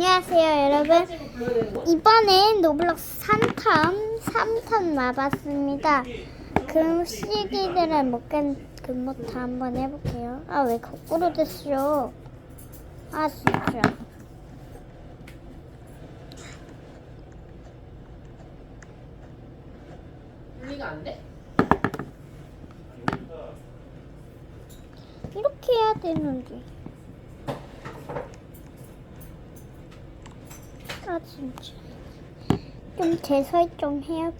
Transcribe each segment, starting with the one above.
안녕하세요 여러분. 이번엔 로블록스 3탄 3탄 와봤습니다. 그럼 시기들을 못간그부터 한번 해볼게요. 아 왜 거꾸로 됐어? 아 진짜. 분리가 안 돼? 이렇게 해야 되는데 아 진짜. 좀 재설정 해야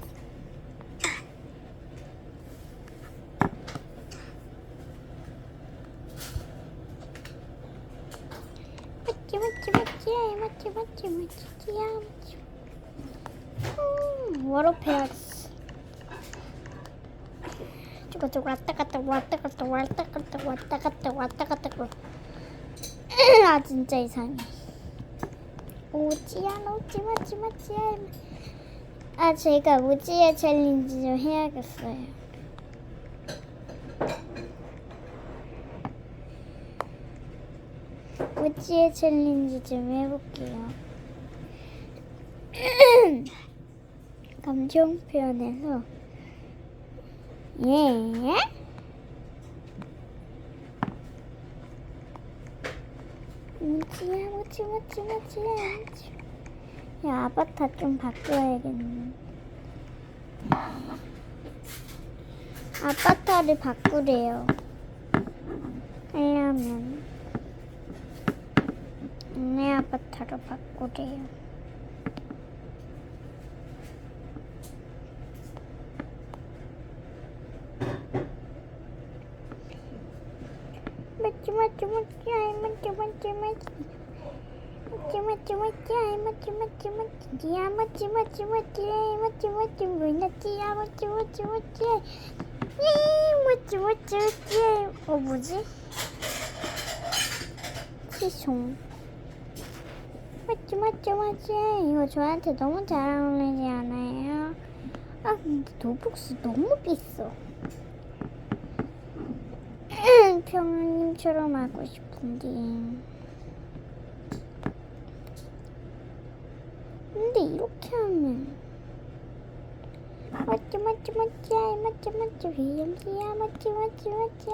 맞지 맞지 맞지 맞지 맞지 맞지 야 맞지. 음 저거 저거 왔다 갔다 왔다 갔다 왔다 갔다 왔다 갔다 왔다 갔다. 아 진짜 이상해 오지야 오지 마 지 마지 아 제가 오지의 챌린지 좀 해야겠어요. 오지의 챌린지 좀 해볼게요. 감정 표현에서. 예? 뭐지야 뭐지 뭐지 뭐지 뭐지 야 아바타 좀 바꿔야겠네. 아바타를 바꾸래요. 하려면 내 아바타로 바꾸래요. 맞지 맞지 맞지 맞지 맞지 맞지 맞지 맞지 맞지 맞지 야 맞지 맞지 맞지 맞지 맞지 뭐였지 야 맞지 맞지 맞지 이 맞지 맞지 맞지 어 뭐지 치송 맞지 맞지 맞지 이거 저한테 너무 잘 어울리지 않아요? 아 근데 도복스 너무 비싸 평님처럼 하고 싶은데 근데 이렇게 하면 맞지 맞지 맞지 아이 맞지 맞지 위험지야 맞지 맞지 맞지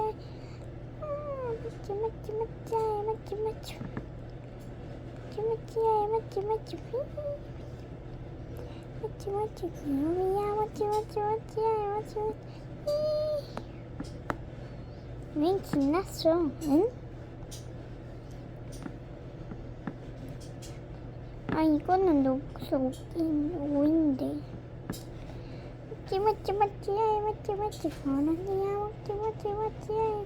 아이 아, 이거는 녹수 오인데. 맞지 맞지 맞지 아이 맞지 맞지 번호야 맞지 맞지 맞지 아이.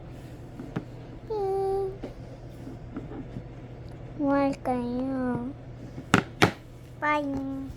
뭐 할까요? 빠잉